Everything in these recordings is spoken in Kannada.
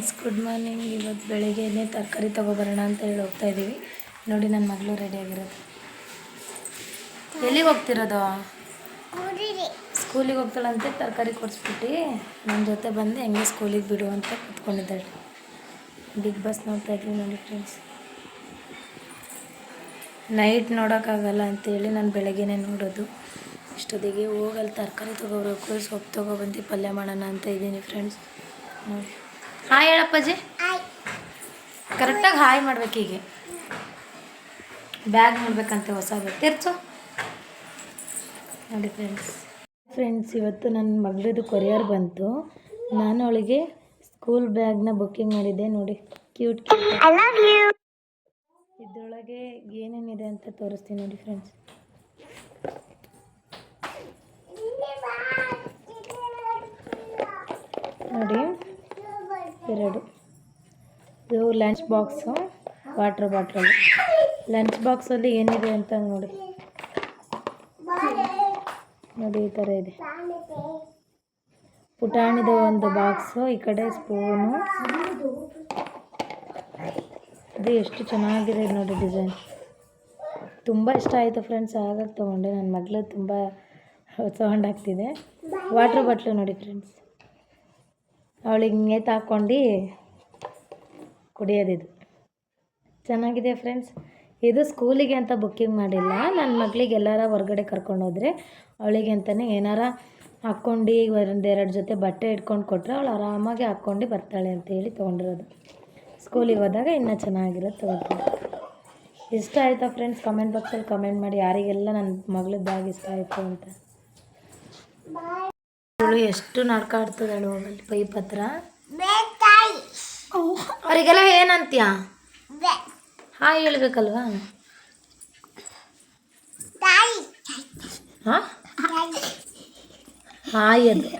Friends good morning. ಇವತ್ತು ಬೆಳಿಗ್ಗೆನೇ ತರಕಾರಿ ತೊಗೊಬರೋಣ ಅಂತ ಹೇಳಿ ಹೋಗ್ತಾ ಇದ್ದೀವಿ ನೋಡಿ ನನ್ನ ಮಗಳು ರೆಡಿ ಆಗಿರೋದು. ಎಲ್ಲಿಗೆ ಹೋಗ್ತಿರೋದು? ಸ್ಕೂಲಿಗೆ ಹೋಗ್ತಾಳಂತೆ ತರಕಾರಿ ಕೊಡಿಸ್ಬಿಟ್ಟು. ನನ್ನ ಜೊತೆ ಬಂದು ಹೆಂಗೆ ಸ್ಕೂಲಿಗೆ ಬಿಡು ಅಂತ ಕೂತ್ಕೊಂಡಿದ್ದಾಳೆ. ಬಿಗ್ ಬಾಸ್ ನೋಡ್ತಾ ಇದ್ವಿ ನೋಡಿ ಫ್ರೆಂಡ್ಸ್. ನೈಟ್ ನೋಡೋಕ್ಕಾಗಲ್ಲ ಅಂತೇಳಿ ನಾನು ಬೆಳಗ್ಗೆನೇ ನೋಡೋದು. ಇಷ್ಟೊತ್ತಿಗೆ ಹೋಗಲ್ಲಿ ತರಕಾರಿ ತೊಗೋಬೇಕು ಸೊಪ್ಪು ತೊಗೊಬಂದು ಪಲ್ಯ ಮಾಡೋಣ ಅಂತ ಇದ್ದೀನಿ ಫ್ರೆಂಡ್ಸ್. ನೋಡಿ. ಹಾಯ್ ಹೇಳಪ್ಪಾಜಿ ಕರೆಕ್ಟಾಗಿ ಹಾಯ್ ಮಾಡ್ಬೇಕು ಹೀಗೆ. ಬ್ಯಾಗ್ ನೋಡ್ಬೇಕಂತೆ ಹೊಸ ಬ್ಯಾಗ್ ತಿರ್ಚು. ನೋಡಿ ಫ್ರೆಂಡ್ಸ್ ಫ್ರೆಂಡ್ಸ್ ಇವತ್ತು ನನ್ನ ಮಗಳದು ಕೊರಿಯರ್ ಬಂತು. ನಾನು ಅವಳಿಗೆ ಸ್ಕೂಲ್ ಬ್ಯಾಗ್ನ ಬುಕ್ಕಿಂಗ್ ಮಾಡಿದ್ದೆ. ನೋಡಿ ಕ್ಯೂಟ್ ಕ್ಯೂಟ್ ಇದ್ರೊಳಗೆ ಏನೇನಿದೆ ಅಂತ ತೋರಿಸ್ತೀನಿ ನೋಡಿ ಫ್ರೆಂಡ್ಸ್ ನೋಡಿ. ಎರಡು. ಇದು ಲಂಚ್ ಬಾಕ್ಸು ವಾಟ್ರ್ ಬಾಟ್ಲಲ್ಲಿ ಲಂಚ್ ಬಾಕ್ಸಲ್ಲಿ ಏನಿದೆ ಅಂತ ನೋಡಿ. ನೋಡಿ, ಈ ಥರ ಇದೆ. ಪುಟಾಣಿದ ಒಂದು ಬಾಕ್ಸು ಈ ಕಡೆ ಸ್ಪೂನು ಅದು ಎಷ್ಟು ಚೆನ್ನಾಗಿದೆ ನೋಡಿ ಡಿಸೈನ್ ತುಂಬ ಇಷ್ಟ ಆಯಿತು ಫ್ರೆಂಡ್ಸ್ ಹಾಗಾಗಿ ತೊಗೊಂಡೆ. ನನ್ನ ಮಗಳು ತುಂಬ ಸೌಂಡ್ ಆಗ್ತಿದೆ ವಾಟ್ರ್ ಬಾಟ್ಲು ನೋಡಿ ಫ್ರೆಂಡ್ಸ್ ಅವಳಿಗೆ ನೇತು ಹಾಕ್ಕೊಂಡು ಕುಡಿಯೋದಿದು ಚೆನ್ನಾಗಿದೆ ಫ್ರೆಂಡ್ಸ್ ಇದು ಸ್ಕೂಲಿಗೆ ಅಂತ ಬುಕ್ಕಿಂಗ್ ಮಾಡಿಲ್ಲ. ನನ್ನ ಮಗಳಿಗೆ ಎಲ್ಲಾರ ಹೊರಗಡೆ ಕರ್ಕೊಂಡೋದ್ರೆ ಅವಳಿಗೆ ಅಂತಲೇ ಏನಾರ ಹಾಕ್ಕೊಂಡು ಒಂದೆರಡು ಜೊತೆ ಬಟ್ಟೆ ಇಟ್ಕೊಂಡು ಕೊಟ್ಟರೆ ಅವಳು ಆರಾಮಾಗಿ ಹಾಕ್ಕೊಂಡು ಬರ್ತಾಳೆ ಅಂತ ಹೇಳಿ ತೊಗೊಂಡಿರೋದು. ಸ್ಕೂಲಿಗೆ ಹೋದಾಗ ಇನ್ನೂ ಚೆನ್ನಾಗಿರೋದು ತೊಗೊಳ್ತೀನಿ ಇಷ್ಟ ಆಯಿತಾ ಫ್ರೆಂಡ್ಸ್ ಕಮೆಂಟ್ ಬಾಕ್ಸಲ್ಲಿ ಕಮೆಂಟ್ ಮಾಡಿ ಯಾರಿಗೆಲ್ಲ ನನ್ನ ಮಗಳದ್ದಾಗಿ ಇಷ್ಟ ಆಯಿತು ಅಂತ. ಅವಳು ಎಷ್ಟು ನಡ್ಕಾಡ್ತದಳು ಅವಳಲ್ಲಿ ಪೈಪ್ ಹತ್ರ ಅವರಿಗೆಲ್ಲ ಏನಂತೀಯ? ಹಾಯ್ ಹೇಳ್ಬೇಕಲ್ವಾ? ಹಾಂ? ಹಾಯ್ ಅದು.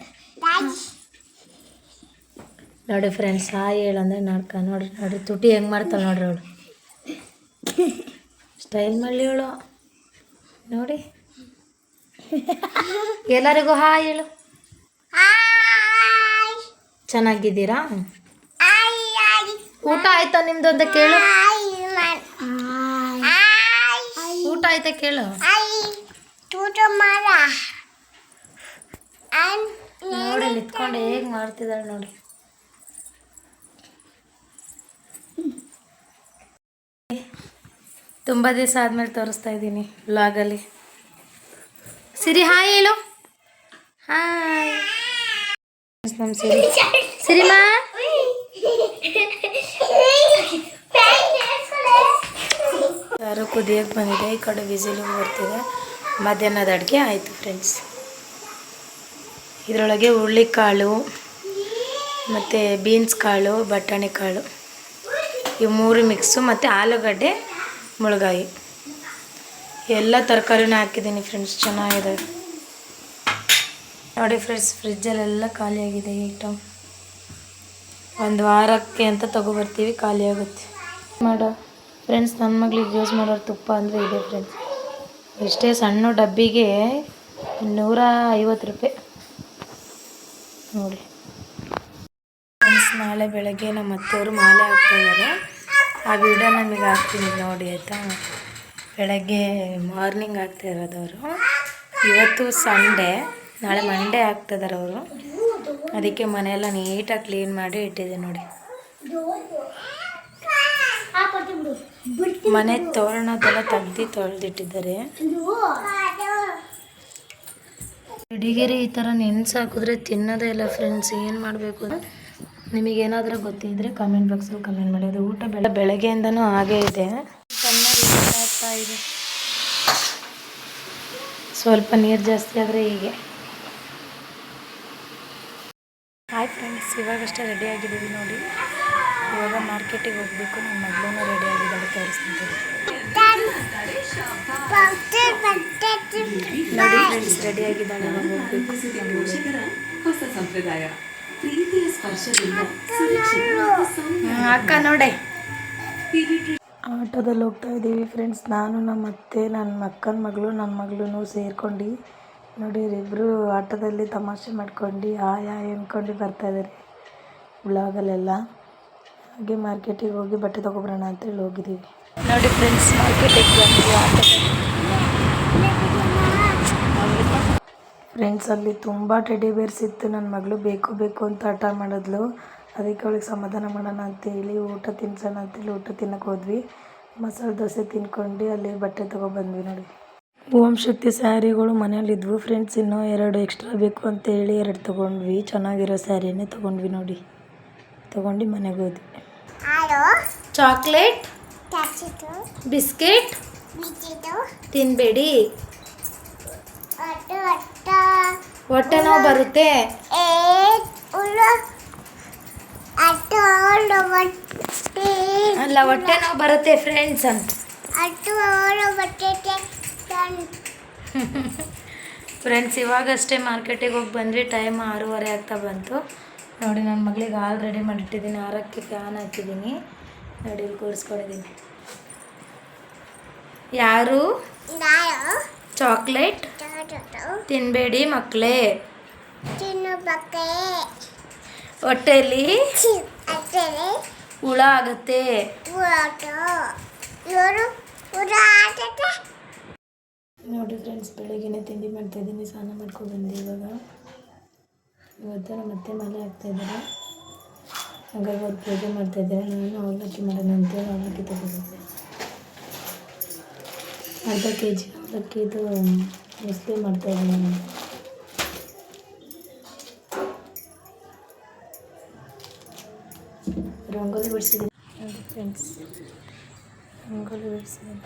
ನೋಡಿ ಫ್ರೆಂಡ್ಸ್ ಹಾಯ್ ಹೇಳಂದ್ರೆ ನಡ್ಕ. ನೋಡ್ರಿ ನೋಡ್ರಿ ತುಟಿ ಹೆಂಗೆ ಮಾಡ್ತಾಳೆ ನೋಡ್ರಿ ಅವಳು. ಸ್ಟೈಲ್ ಮಾಡಲಿ ಅವಳು. ನೋಡಿ. ಎಲ್ಲರಿಗೂ ಹಾಯ್ ಹೇಳು. ಚೆನ್ನಾಗಿದ್ದೀರಾ? ಊಟ ಆಯ್ತಾ ನಿಮ್ದು ಅಂತ ಕೇಳು. ಊಟ ಆಯ್ತಾ ಕೇಳು. ನೋಡಿ ನಿಂತ್ಕೊಂಡು ಹೇಗೆ ಮಾಡ್ತಿದ್ದಾಳೆ ನೋಡಿ. ತುಂಬ ದಿವಸ ಆದಮೇಲೆ ತೋರಿಸ್ತಾ ಇದ್ದೀನಿ ವ್ಲಾಗಲ್ಲಿ ಸಿರಿ ಹಾಯ್ ಹೇಳು. ಹಾಯ್. ನಮ್ಮ ಸಿರಿ ಸಿರಿಮಾ ಸಾರು ಕುದಿಯಕ್ಕೆ ಬಂದಿದೆ, ಈ ಕಡೆ ವಿಸಿಲು ಬರ್ತಿದೆ. ಮಧ್ಯಾಹ್ನದ ಅಡುಗೆ ಆಯಿತು ಫ್ರೆಂಡ್ಸ್ ಇದರೊಳಗೆ ಹುರುಳಿಕಾಳು ಮತ್ತು ಬೀನ್ಸ್ ಕಾಳು, ಬಟಾಣಿ ಕಾಳು. ಇವು ಮೂರು ಮಿಕ್ಸು ಮತ್ತು ಆಲೂಗಡ್ಡೆ, ಮುಳುಗಾಯಿ. ಎಲ್ಲ ತರಕಾರಿನೂ ಹಾಕಿದ್ದೀನಿ ಫ್ರೆಂಡ್ಸ್ ಚೆನ್ನಾಗಿದೆ. ನೋಡಿ ಫ್ರೆಂಡ್ಸ್ ಫ್ರಿಜ್ಜಲ್ಲೆಲ್ಲ ಖಾಲಿಯಾಗಿದೆ ಐಟಮ್ ಒಂದು ವಾರಕ್ಕೆ ಅಂತ ತೊಗೊಬರ್ತೀವಿ ಖಾಲಿ ಆಗುತ್ತೆ. ಮಾಡೋ. ಫ್ರೆಂಡ್ಸ್ ನನ್ನ ಮಗಳಿಗೆ ಯೂಸ್ ಮಾಡೋ ತುಪ್ಪ ಅಂದರೆ ಇದೆ ಫ್ರೆಂಡ್ಸ್ ಎಷ್ಟೇ ಸಣ್ಣ ಡಬ್ಬಿಗೆ ನೂರ ಐವತ್ತು ರೂಪಾಯಿ. ನೋಡಿ. ಫ್ರೆಂಡ್ಸ್ ನಾಳೆ ಬೆಳಗ್ಗೆ ನಮ್ಮ ಅತ್ತೆಯವರು ಮಾಲೆ ಹಾಕ್ತಾಯಿದ್ದಾರೆ ಆ ವಿಡಿಯೋ ನಮಗೆ ಹಾಕ್ತೀನಿ ನೋಡಿ, ಆಯಿತಾ? ಬೆಳಗ್ಗೆ ಮಾರ್ನಿಂಗ್ ಆಗ್ತಾ ಇರೋದವರು. ಇವತ್ತು ಸಂಡೇ ನಾಳೆ ಮಂಡೇ ಆಗ್ತಿದ್ದಾರೆ ಅವರು. ಅದಕ್ಕೆ ಮನೆಯೆಲ್ಲ ನೀಟಾಗಿ ಕ್ಲೀನ್ ಮಾಡಿ ಇಟ್ಟಿದೆ ನೋಡಿ. ಮನೆ ತೋರಣದೆಲ್ಲ ತೆಗ್ದು ತೊಳೆದಿಟ್ಟಿದ್ದಾರೆ. ಹುಡುಗಿರಿ ಈ ಥರ ನೆನೆಸಾಕಿದ್ರೆ ತಿನ್ನೋದೇ ಇಲ್ಲ ಫ್ರೆಂಡ್ಸ್ ಏನು ಮಾಡಬೇಕು ನಿಮಗೇನಾದರೂ ಗೊತ್ತಿದ್ದರೆ ಕಮೆಂಟ್ ಬಾಕ್ಸಲ್ಲಿ ಕಮೆಂಟ್ ಮಾಡಿ. ಅದು ಊಟ ಬೆಳ, ಬೆಳಗ್ಗೆಯಿಂದನೂ ಹಾಗೇ ಇದೆ. ಚೆನ್ನಾಗಿ ಇದೆ. ಸ್ವಲ್ಪ ನೀರು ಜಾಸ್ತಿ ಆದರೆ ಹೀಗೆ. ಹಾಯ್ ಫ್ರೆಂಡ್ಸ್, ಇವಾಗಷ್ಟೇ ರೆಡಿ ಆಗಿದ್ದೀವಿ ನೋಡಿ. ಇವಾಗ ಮಾರ್ಕೆಟಿಗೆ ಹೋಗಬೇಕು. ನನ್ನ ಮಗಳೂ ರೆಡಿ ಆಗಿದ್ದಾಳೆ, ತೋರಿಸ್ತೀನಿ. ನೋಡಿ ಫ್ರೆಂಡ್ಸ್ ರೆಡಿ ಆಗಿದ್ದಾಳೆ ಹೊಸ ಅಕ್ಕ ನೋಡೆ. ಆಟೋದಲ್ಲಿ ಹೋಗ್ತಾ ಇದ್ದೀವಿ ಫ್ರೆಂಡ್ಸ್ ನಾನು ನಮ್ಮ ಅತ್ತೆ ನನ್ನ ಅಕ್ಕನ ಮಗಳು ನನ್ನ ಮಗಳೂ ಸೇರ್ಕೊಂಡು ನೋಡಿ ಇಬ್ಬರು ಆಟೋದಲ್ಲಿ ತಮಾಷೆ ಮಾಡ್ಕೊಂಡು ಆ ಯಾ ಅಂದ್ಕೊಂಡು ಬರ್ತಾ ಇದ್ದಾರೆ ಬ್ಲಾಗಲ್ಲೆಲ್ಲ ಹಾಗೆ ಮಾರ್ಕೆಟಿಗೆ ಹೋಗಿ ಬಟ್ಟೆ ತೊಗೊಬರೋಣ ಅಂತೇಳಿ ಹೋಗಿದ್ದೀವಿ ನೋಡಿ ಫ್ರೆಂಡ್ಸ್ ಮಾರ್ಕೆಟಿಗೆ ಬಂದ್ವಿ ಫ್ರೆಂಡ್ಸ್ ಅಲ್ಲಿ ತುಂಬ ಟೆಡಿ ಬೇರ್ಸ್ ಇತ್ತು. ನನ್ನ ಮಗಳು ಬೇಕು ಬೇಕು ಅಂತ ಆಟ ಮಾಡಿದ್ಲು. ಅದಕ್ಕೆ ಅವಳಿಗೆ ಸಮಾಧಾನ ಮಾಡೋಣ ಅಂತೇಳಿ ಊಟ ತಿನ್ಸೋಣ ಅಂತೇಳಿ ಊಟ ತಿನ್ನಕ್ಕೆ ಹೋದ್ವಿ. ಮಸಾಲೆ ದೋಸೆ ತಿನ್ಕೊಂಡು ಅಲ್ಲಿ ಬಟ್ಟೆ ತೊಗೊಬಂದ್ವಿ ನೋಡಿ. ಓಂ ಶಕ್ತಿ ಸ್ಯಾರಿಗಳು ಮನೇಲಿದ್ವು ಫ್ರೆಂಡ್ಸ್ ಇನ್ನೂ ಎರಡು ಎಕ್ಸ್ಟ್ರಾ ಬೇಕು ಅಂತೇಳಿ ಎರಡು ತೊಗೊಂಡ್ವಿ. ಚೆನ್ನಾಗಿರೋ ಸ್ಯಾರಿನೇ ತೊಗೊಂಡ್ವಿ ನೋಡಿ. ತೊಗೊಂಡು ಮನೆಗೆ ಹೋದ್ವಿ. ಚಾಕ್ಲೇಟ್ ಬಿಸ್ಕೆಟ್ ತಿನ್ನಬೇಡಿ ಹೊಟ್ಟೆ ನೋವು ಬರುತ್ತೆ. ಅಲ್ಲ ಹೊಟ್ಟೆ ನೋವು ಬರುತ್ತೆ ಫ್ರೆಂಡ್ಸ್ ಅಂತ. ಫ್ರೆಂಡ್ಸ್ ಇವಾಗಷ್ಟೇ ಮಾರ್ಕೆಟಿಗೆ ಹೋಗಿ ಬಂದ್ವಿ. ಟೈಮ್ ಆರೂವರೆ ಆಗ್ತಾ ಬಂತು. ನೋಡಿ ನನ್ನ ಮಗಳಿಗೆ ಹಾಲು ರೆಡಿ ಮಾಡಿಟ್ಟಿದ್ದೀನಿ. ಆರಕ್ಕೆ ಫ್ಯಾನ್ ಹಾಕಿದ್ದೀನಿ. ನೋಡಿ ಇಲ್ಲಿ ಕೂರಿಸ್ಕೊಂಡಿದ್ದೀನಿ. ಯಾರು? ಚಾಕ್ಲೇಟ್ ತಿನ್ನಬೇಡಿ ಮಕ್ಕಳೇ ಹೊಟ್ಟೆಯಲ್ಲಿ ಹುಳ ಆಗುತ್ತೆ. ನೋಡಿ ಫ್ರೆಂಡ್ಸ್ ಬೆಳಗ್ಗೆನೆ ತಿಂಡಿ ಮಾಡ್ತಾ ಇದ್ದೀನಿ, ಸ್ನಾನ ಮಾಡ್ಕೊಂಡು ಬಂದೆ ಇವಾಗ. ಇವತ್ತು ನಮ್ಮ ಮತ್ತೆ ಮಲೆ ಆಗ್ತಾ ಇದ್ದಾರೆ. ಹಾಗಾಗಿ ಅವ್ರು ಪೂಜೆ ಮಾಡ್ತಾ ಇದ್ದಾರೆ. ನಾನು ಅವಲಕ್ಕಿ ಮಾಡೋಣ ಅಂತೇಳಿ ಅವಲಕ್ಕಿ ತಗೊಂಡಿದ್ದೆ. ಅರ್ಧ ಕೆ ಜಿ ಅವಲಕ್ಕಿದು ಮುಸ್ಲಿ ಮಾಡ್ತಾ ಇದ್ದೀನಿ ನಾನು. ರಂಗೋಲಿ ಬಿಡಿಸಿದ್ದೀನಿ. ಫ್ರೆಂಡ್ಸ್ ರಂಗೋಲಿ ಬಿಡಿಸಿದ್ದೀನಿ.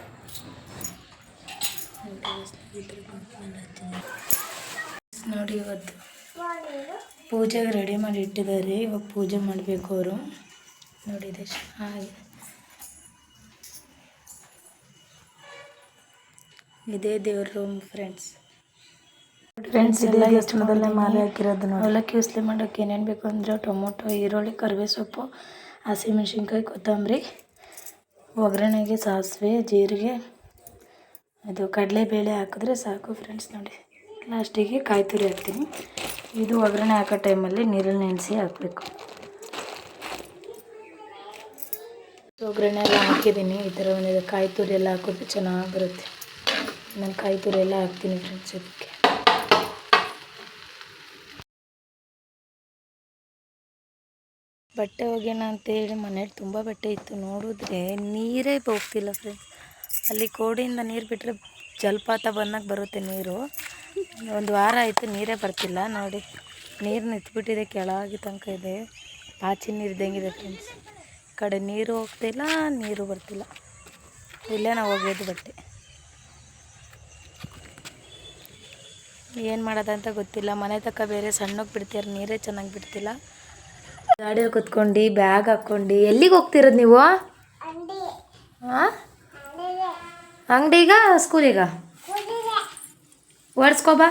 ನೋಡಿ ಇವತ್ತು ಪೂಜೆಗೆ ರೆಡಿ ಮಾಡಿ ಇಟ್ಟಿದ್ದಾರೆ. ಇವಾಗ ಪೂಜೆ ಮಾಡಬೇಕು ಅವರು. ನೋಡಿದೆ ಹಾಗೆ. ಇದೇ ದೇವ್ರ ರೂಮ್ ಫ್ರೆಂಡ್ಸ್ ಫ್ರೆಂಡ್ಸ್ ಎಲ್ಲ ದೇವಸ್ಥಾನದಲ್ಲೇ ಮಾಲೆ ಹಾಕಿರೋದು ನೋಡಿ. ಅವಲಕ್ಕಿ ಉಸ್ಲಿ ಮಾಡೋಕ್ಕೆ ಏನೇನು ಬೇಕು ಅಂದರೆ ಟೊಮೊಟೊ ಈರುಳ್ಳಿ ಕರಿಬೇವು ಸೊಪ್ಪು ಹಸಿಮೆಣ್ಸಿನ್ಕಾಯಿ ಕೊತ್ತಂಬರಿ ಒಗ್ಗರಣೆಗೆ ಸಾಸಿವೆ ಜೀರಿಗೆ ಅದು ಕಡಲೆಬೇಳೆ ಹಾಕಿದ್ರೆ ಸಾಕು ಫ್ರೆಂಡ್ಸ್ ನೋಡಿ ಲಾಸ್ಟಿಗೆ ಕಾಯಿ ತುರಿ ಹಾಕ್ತೀನಿ. ಇದು ಒಗ್ಗರಣೆ ಹಾಕೋ ಟೈಮಲ್ಲಿ ನೀರಲ್ಲಿ ನೆನೆಸಿ ಹಾಕಬೇಕು. ಒಗ್ಗರಣೆ ಎಲ್ಲ ಹಾಕಿದ್ದೀನಿ. ಈ ಥರ ಕಾಯಿ ತುರಿ ಎಲ್ಲ ಹಾಕಿದ್ರೆ ಚೆನ್ನಾಗಿ ಬರುತ್ತೆ ನಾನು ಕಾಯಿ ತುರಿ ಎಲ್ಲ ಹಾಕ್ತೀನಿ ಫ್ರೆಂಡ್ಸ್ ಇದಕ್ಕೆ ಬಟ್ಟೆ ಒಗೆಯೋಣ ಅಂತೇಳಿ ಮನೇಲಿ ತುಂಬ ಬಟ್ಟೆ ಇತ್ತು. ನೋಡಿದ್ರೆ ನೀರೇ ಹೋಗ್ತಿಲ್ಲ ಫ್ರೆಂಡ್ಸ್ ಅಲ್ಲಿ ಕೋಡಿಯಿಂದ ನೀರು ಬಿಟ್ಟರೆ ಜಲಪಾತ ಬಂದಾಗ ಬರುತ್ತೆ ನೀರು. ಒಂದು ವಾರ ಆಯಿತು ನೀರೇ ಬರ್ತಿಲ್ಲ. ನೋಡಿ ನೀರು ನಿಂತ್ಬಿಟ್ಟಿದೆ ಕೆಳಗೆ ತನಕ ಇದೆ. ಪಾಚಿ ನೀರು ಇದ್ದಂಗಿದೆ ಫ್ರೆಂಡ್ಸ್ ಕಡೆ ನೀರು ಹೋಗ್ತಿಲ್ಲ ನೀರು ಬರ್ತಿಲ್ಲ. ಇಲ್ಲೇ ನಾವು ಹೋಗೋದು ಬಟ್ಟೆ. ಏನು ಮಾಡೋದಂತ ಗೊತ್ತಿಲ್ಲ. ಮನೆ ತಕ್ಕ ಬೇರೆ ಸಣ್ಣಗೆ ಬಿಡ್ತೀರ ನೀರೇ ಚೆನ್ನಾಗಿ ಬಿಡ್ತಿಲ್ಲ. ಗಾಡಿಯಲ್ಲಿ ಕುತ್ಕೊಂಡು ಬ್ಯಾಗ್ ಹಾಕ್ಕೊಂಡು ಎಲ್ಲಿಗೆ ಹೋಗ್ತಿರೋದು ನೀವು? ಹಾಂ ಅಂಗಡಿಗ, ಸ್ಕೂಲಿಗ? ಓಡಿಸ್ಕೊಬಾ.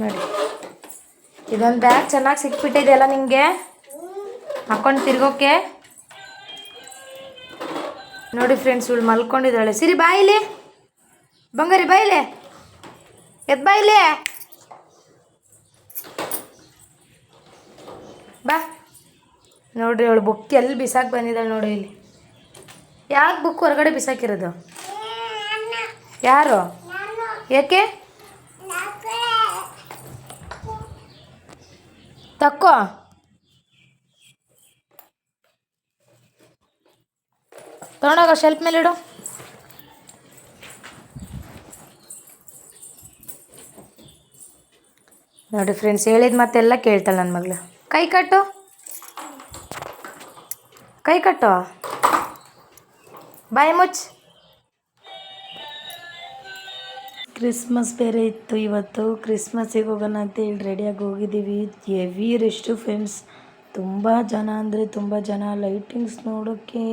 ನೋಡಿ. ಇದೊಂದು ಬ್ಯಾಗ್ ಚೆನ್ನಾಗಿ ಸಿಕ್ಬಿಟ್ಟಿದೆಯಲ್ಲ ನಿಮಗೆ ಹಾಕೊಂಡು ತಿರ್ಗೋಕೆ. ನೋಡಿ ಫ್ರೆಂಡ್ಸ್, ಇವಳು ಮಲ್ಕೊಂಡಿದ್ದಾಳೆ. ಸಿರಿ ಬಾಯಿಲಿ ಬಂಗಾರಿ ಬಾಯಿಲೆ ಎದ್ ಬಾಯಿಲೆ ಬಾ. ನೋಡ್ರಿ ಅವಳು ಬುಕ್ ಎಲ್ಲಿ ಬಿಸಾಕಿ ಬಂದಿದ್ದಾಳೆ ನೋಡಿ ಇಲ್ಲಿ. ಯಾಕೆ ಬುಕ್ ಹೊರಗಡೆ ಬಿಸಾಕಿರೋದು? ಯಾರು? ಯಾಕೆ? ತಕ್ಕೋ. ತೊಗೊಂಡೋಗ ಶೆಲ್ಫ್ ಮೇಲೆ ಇಡು. ನೋಡಿ ಫ್ರೆಂಡ್ಸ್ ಹೇಳಿದ ಮತ್ತೆಲ್ಲ ಕೇಳ್ತಾಳೆ ನನ್ನ ಮಗಳು. ಕೈ ಕಟ್ಟು. ಕೈ ಕಟ್ಟು. ಬಾಯಿ ಮುಚ್ಚ್. ಕ್ರಿಸ್ಮಸ್ ಬೇರೆ ಇತ್ತು ಇವತ್ತು. ಕ್ರಿಸ್ಮಸ್ಸಿಗೆ ಹೋಗೋಣ ಅಂತ ಹೇಳಿ ರೆಡಿಯಾಗಿ ಹೋಗಿದ್ದೀವಿ. ಎವಿ ರೆಸ್ಟು ಫ್ರೆಂಡ್ಸ್ ತುಂಬ ಜನ ಅಂದರೆ ತುಂಬ ಜನ. ಲೈಟಿಂಗ್ಸ್ ನೋಡೋಕ್ಕೆ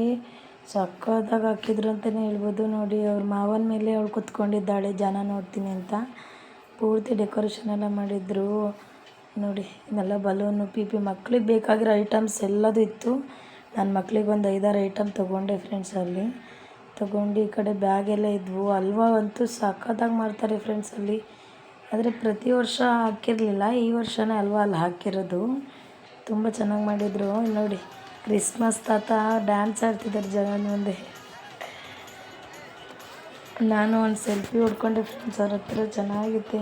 ಸಕ್ಕತ್ತಾಗಿ ಹಾಕಿದ್ರು ಅಂತಲೇ ಹೇಳ್ಬೋದು. ನೋಡಿ, ಅವ್ರ ಮಾವನ ಮೇಲೆ ಅವಳು ಕುತ್ಕೊಂಡಿದ್ದಾಳೆ. ಜನ ನೋಡ್ತೀನಿ ಅಂತ. ಪೂರ್ತಿ ಡೆಕೋರೇಷನ್ ಎಲ್ಲ ಮಾಡಿದ್ರು. ನೋಡಿ, ಇದೆಲ್ಲ ಬಲೂನು ಪಿ ಪಿ ಮಕ್ಳಿಗೆ ಬೇಕಾಗಿರೋ ಐಟಮ್ಸ್ ಎಲ್ಲದೂ ಇತ್ತು. ನನ್ನ ಮಕ್ಳಿಗೆ ಒಂದು ಐದಾರು ಐಟಮ್ ತೊಗೊಂಡೆ ಫ್ರೆಂಡ್ಸ್ ಅಲ್ಲಿ. ತೊಗೊಂಡು ಈ ಕಡೆ ಬ್ಯಾಗ್ ಎಲ್ಲ ಇದ್ವು. ಅಲ್ವಾ ಅಂತೂ ಸಖತ್ತಾಗಿ ಮಾಡ್ತಾರೆ ಫ್ರೆಂಡ್ಸ್ ಅಲ್ಲಿ. ಆದರೆ ಪ್ರತಿ ವರ್ಷ ಹಾಕಿರಲಿಲ್ಲ. ಈ ವರ್ಷನೇ ಅಲ್ವಾ ಅಲ್ಲಿ ಹಾಕಿರೋದು. ತುಂಬ ಚೆನ್ನಾಗಿ ಮಾಡಿದರು. ನೋಡಿ ಕ್ರಿಸ್ಮಸ್ ತಾತ ಡ್ಯಾನ್ಸ್ ಆಡ್ತಿದ್ದಾರೆ ಜನ ಮುಂದೆ. ನಾನು ಒಂದು ಸೆಲ್ಫಿ ಹೊಡ್ಕೊಂಡೆ ಫ್ರೆಂಡ್ಸ್ ಅವ್ರ ಹತ್ರ. ಚೆನ್ನಾಗಿತ್ತು.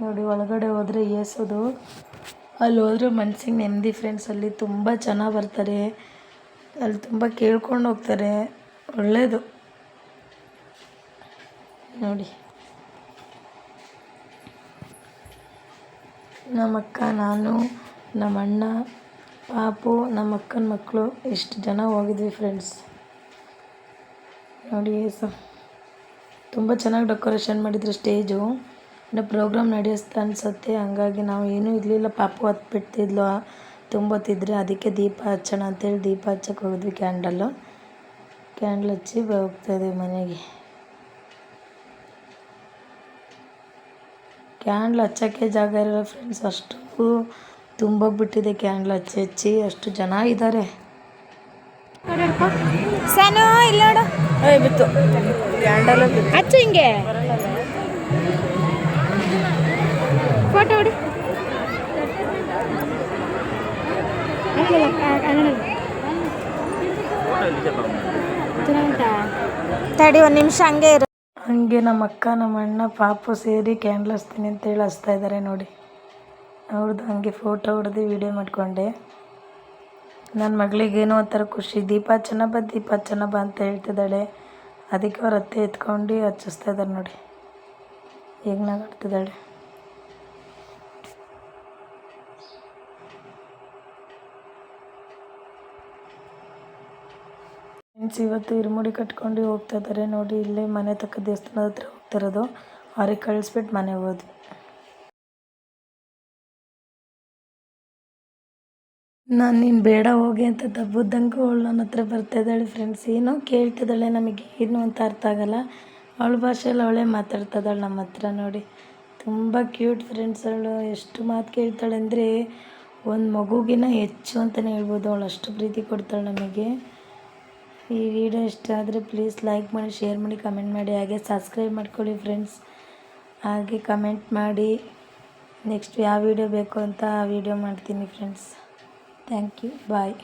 ನೋಡಿ, ಒಳಗಡೆ ಹೋದರೆ ಏಸೋದು. ಅಲ್ಲಿ ಹೋದ್ರೆ ಮನ್ಸಿಗೆ ನೆಮ್ಮದಿ ಫ್ರೆಂಡ್ಸ್ ಅಲ್ಲಿ ತುಂಬ ಜನ ಬರ್ತಾರೆ. ಅಲ್ಲಿ ತುಂಬ ಕೇಳ್ಕೊಂಡು ಹೋಗ್ತಾರೆ. ಒಳ್ಳೆಯದು ನೋಡಿ. ನಮ್ಮ ಅಕ್ಕ ನಾನು ನಮ್ಮ ಅಣ್ಣ ಪಾಪು ನಮ್ಮ ಅಕ್ಕನ ಮಕ್ಕಳು ಎಷ್ಟು ಜನ ಹೋಗಿದ್ವಿ ಫ್ರೆಂಡ್ಸ್ ನೋಡಿ ಸ ತುಂಬ ಚೆನ್ನಾಗಿ ಡೆಕೋರೇಷನ್ ಮಾಡಿದ್ರು ಸ್ಟೇಜು ಇನ್ನು ಪ್ರೋಗ್ರಾಮ್ ನಡೆಸ್ತಾ ಅನ್ಸುತ್ತೆ. ಹಂಗಾಗಿ ನಾವು ಏನೂ ಇರಲಿಲ್ಲ. ಪಾಪ ಹತ್ತು ಬಿಡ್ತಿದ್ಲು. ತುಂಬೊತ್ತಿದ್ರೆ ಅದಕ್ಕೆ ದೀಪ ಹಚ್ಚೋಣ ಅಂತೇಳಿ ದೀಪ ಹಚ್ಚಕ್ಕೆ ಹೋಗಿದ್ವಿ ಕ್ಯಾಂಡಲ್ಲು ಕ್ಯಾಂಡಲ್ ಹಚ್ಚಿ ಹೋಗ್ತಾ ಇದೀವಿ ಮನೆಗೆ. ಕ್ಯಾಂಡ್ಲ್ ಹಚ್ಚೋಕ್ಕೆ ಜಾಗ ಇರಲ್ಲ ಫ್ರೆಂಡ್ಸ್ ಅಷ್ಟು ತುಂಬೋಗ್ಬಿಟ್ಟಿದೆ ಕ್ಯಾಂಡ್ಲ್ ಹಚ್ಚಿ ಹಚ್ಚಿ. ಅಷ್ಟು ಜನ ಇದ್ದಾರೆ ಸನು ಇಲ್ಲ ನೋಡು. ಬಿತ್ತು. ಕ್ಯಾಂಡಲ್ ಹಚ್ಚು ಹಿಂಗೆ. ಫೋಟೋ ಹೊಡಿ ತಡಿ ಒಂದು ನಿಮಿಷ ಹಂಗೆ ಇರು. ಹಂಗೆ ನಮ್ಮ ಅಕ್ಕ ನಮ್ಮ ಅಣ್ಣ ಪಾಪು ಸೇರಿ ಕ್ಯಾಂಡಲ್ ಹಚ್ತೀನಿ ಅಂತೇಳಿ ಹಚ್ತಾ ಇದ್ದಾರೆ ನೋಡಿ. ಅವ್ರದ್ದು ಹಂಗೆ ಫೋಟೋ ಹೊಡೆದು ವಿಡಿಯೋ ಮಾಡಿಕೊಂಡೆ. ನನ್ನ ಮಗಳಿಗೇನೋ ಒಂಥರ ಖುಷಿ. ದೀಪ ಚೆನ್ನಬ್ಬ ಬಾ ದೀಪ ಚೆನ್ನಬ್ಬ ಬಾ ಅಂತ ಹೇಳ್ತಿದ್ದಾಳೆ. ಅದಕ್ಕೆ ಅವ್ರ ಅತ್ತೆ ಎತ್ಕೊಂಡು ಹಚ್ಚಿಸ್ತಾ ಇದ್ದಾರೆ ನೋಡಿ. ಈಗ ನಗಾಡ್ತಿದ್ದಾಳೆ. ಫ್ರೆಂಡ್ಸ್ ಇವತ್ತು ಇರುಮುಡಿ ಕಟ್ಕೊಂಡು ಹೋಗ್ತಾ ಇದ್ದಾರೆ. ನೋಡಿ, ಇಲ್ಲೇ ಮನೆ ತಕ್ಕ ದೇವಸ್ಥಾನದ ಹತ್ರ ಹೋಗ್ತಿರೋದು ಅವ್ರಿಗೆ ಕಳಿಸ್ಬಿಟ್ಟು ಮನೆ ಹೋದ್ವಿ. ನಾನು ನೀನು ಬೇಡ ಹೋಗಿ ಅಂತ ದಬ್ಬುದಂಗೆ ಅವಳು ನನ್ನ ಹತ್ರ ಬರ್ತಾ ಇದ್ದಾಳೆ ಫ್ರೆಂಡ್ಸ್ ಏನೋ ಕೇಳ್ತಿದ್ದಾಳೆ ನಮಗೆ ಏನು ಅಂತ ಅರ್ಥ ಆಗಲ್ಲ. ಅವಳ ಭಾಷೆಯಲ್ಲಿ ಅವಳೇ ಮಾತಾಡ್ತಿದ್ದಾಳೆ ನಮ್ಮ ಹತ್ರ ನೋಡಿ. ತುಂಬ ಕ್ಯೂಟ್ ಫ್ರೆಂಡ್ಸ್ ಅವಳು. ಎಷ್ಟು ಮಾತು ಕೇಳ್ತಾಳೆ ಅಂದರೆ ಒಂದು ಮಗುಗಿನ ಹೆಚ್ಚು ಅಂತಲೇ ಹೇಳ್ಬೋದು. ಅವಳು ಅಷ್ಟು ಪ್ರೀತಿ ಕೊಡ್ತಾಳೆ ನಮಗೆ. ಈ ವಿಡಿಯೋ ಇಷ್ಟ ಆದರೆ ಪ್ಲೀಸ್ ಲೈಕ್ ಮಾಡಿ ಶೇರ್ ಮಾಡಿ ಕಮೆಂಟ್ ಮಾಡಿ. ಹಾಗೆ ಸಬ್ಸ್ಕ್ರೈಬ್ ಮಾಡ್ಕೊಳ್ಳಿ ಫ್ರೆಂಡ್ಸ್ ಹಾಗೆ ಕಮೆಂಟ್ ಮಾಡಿ. ನೆಕ್ಸ್ಟ್ ಯಾವ ವಿಡಿಯೋ ಬೇಕು ಅಂತ ಆ ವಿಡಿಯೋ ಮಾಡ್ತೀನಿ ಫ್ರೆಂಡ್ಸ್ ಥ್ಯಾಂಕ್ ಯು ಬಾಯ್